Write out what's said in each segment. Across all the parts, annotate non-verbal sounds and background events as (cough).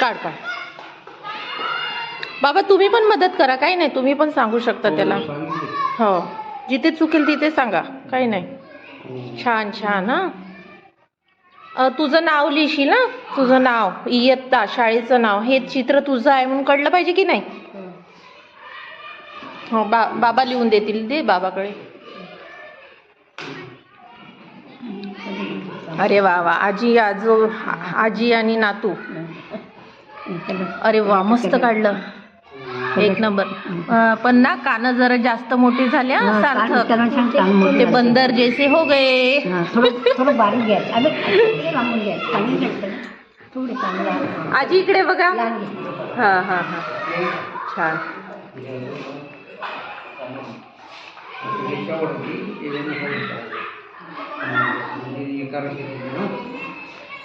काढ काढ बाबा तुम्ही पण मदत करा. काही नाही तुम्ही पण सांगू शकता हो, त्याला. हो. जिथे चुकेल तिथे सांगा. काही नाही. हो. छान छान हा. तुझं नाव लिहिशील ना तुझं नाव इयत्ता शाळेचं नाव. हे चित्र तुझं आहे म्हणून कळलं पाहिजे की नाही? हो बा बाबा लिहून देतील दे बाबाकडे. अरे वा वा. आजी आजो आजी आणि नातू. अरे वा मस्त काढलं. एक नंबर. पण ना कानं जरा जास्त मोठी झाल्या सार्थक ते बंदर जैसे हो गए. आजी इकडे बघा. हा हा हा. छान.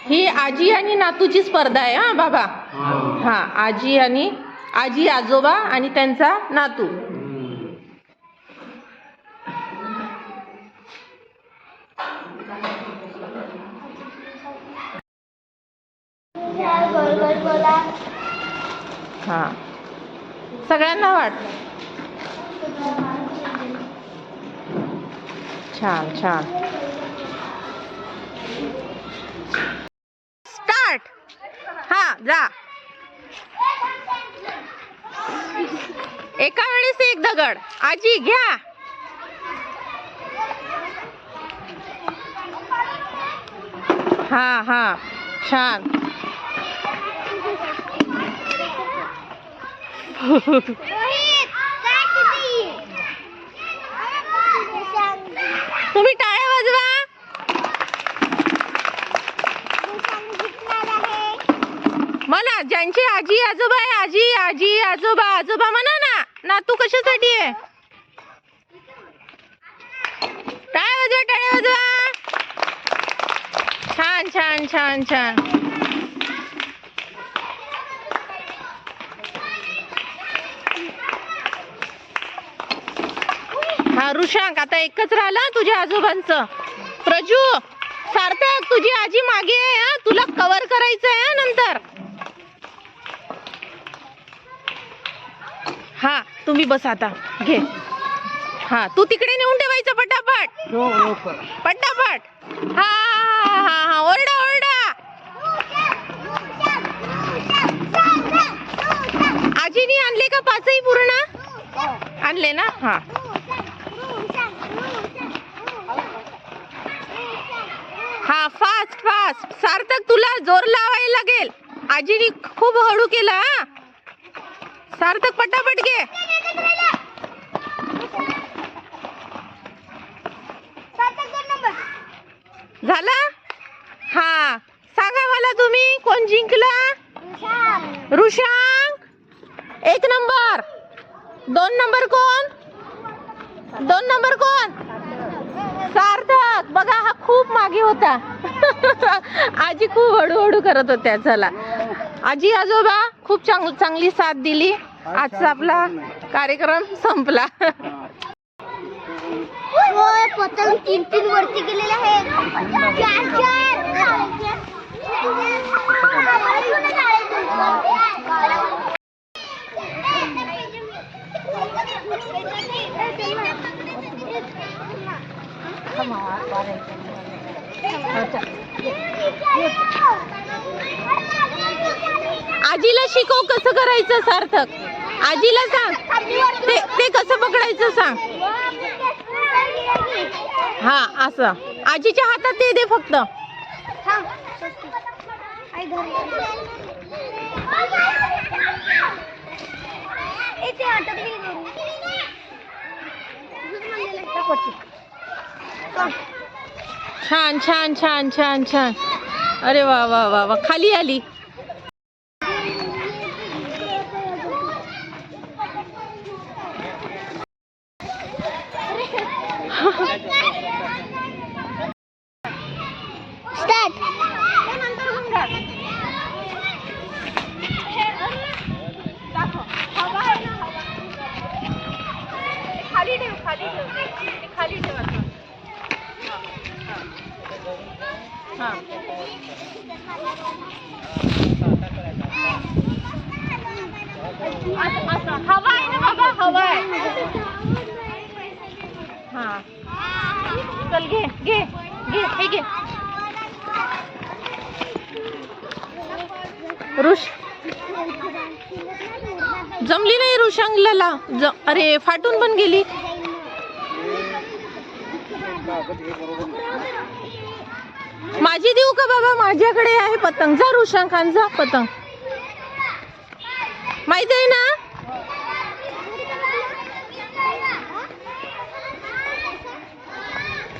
ही आजी आणि नातूची स्पर्धा आहे हा बाबा हा आजी आणि आजी आजोबा आणि त्यांचा नातू हा सगळ्यांना वाट छान छान. स्टार्ट हा जा. एका वेळेस एक दगड. आजी घ्या. हा हा. छान. (laughs) तुम्ही टाळ्या वाजवा. म्हणा ज्यांची आजी आजोबा आहे आजी आजी आजोबा आजोबा म्हणा ना. नातू कशासाठी आहे? टाळ्या वाजवा टाळ्या वाजवा. छान छान छान छान. ऋषांक आता एकच राहिलं हं तुझ्या आजोबांचं. प्रजू सार्थक तुझी आजी मागे आहे हा? तुला कव्हर करायचं आहे हं नंतर? हा तुम्ही बस आता. घे. हा तू तिकडे नेऊन ठेवायचं पटापट. पटापट. हा हा हा हा ओरडा ओरडा. आजीनी आणले का पाचही पूर्ण? आणले ना? हा. हा फास्ट फास्ट सार्थक तुला जोर लावायला लागेल. आजीनी खूप हळू केला हा. सार्थक पटापट घे. झाला? हा. सांगा मला तुम्ही कोण जिंकला? ऋषांक. एक नंबर. दोन नंबर कोण? दोन नंबर कोण? खूप मागे होता. (laughs) आजी खूप हळूहळू करत होत्या चला. आजी आजोबा खूप चांग चांगली साथ दिली. आजचा आपला कार्यक्रम संपला. पतंग तीन तीन वरती गेलेले आहेत. आजीला शिकव कसं करायचं सार्थक. आजीला सांग. ते ते कसं पकडायचं सांग. हा असं. आजीच्या हातात ते दे फक्त. छान छान छान छान छान. अरे वा वा वा वा खाली आली खाली ठेव खाली ठेव खाली ठेव हा असं असं हवा आहे ना बाबा हवा आहे हा चल घे घे घे हे घे ऋष. जमली नाही ऋषांगला ज अरे फाटून पण गेली. माझी देऊ का बाबा? माझ्याकडे आहे पतंग. जा ऋषांकांचा पतंग. माहीत आहे ना?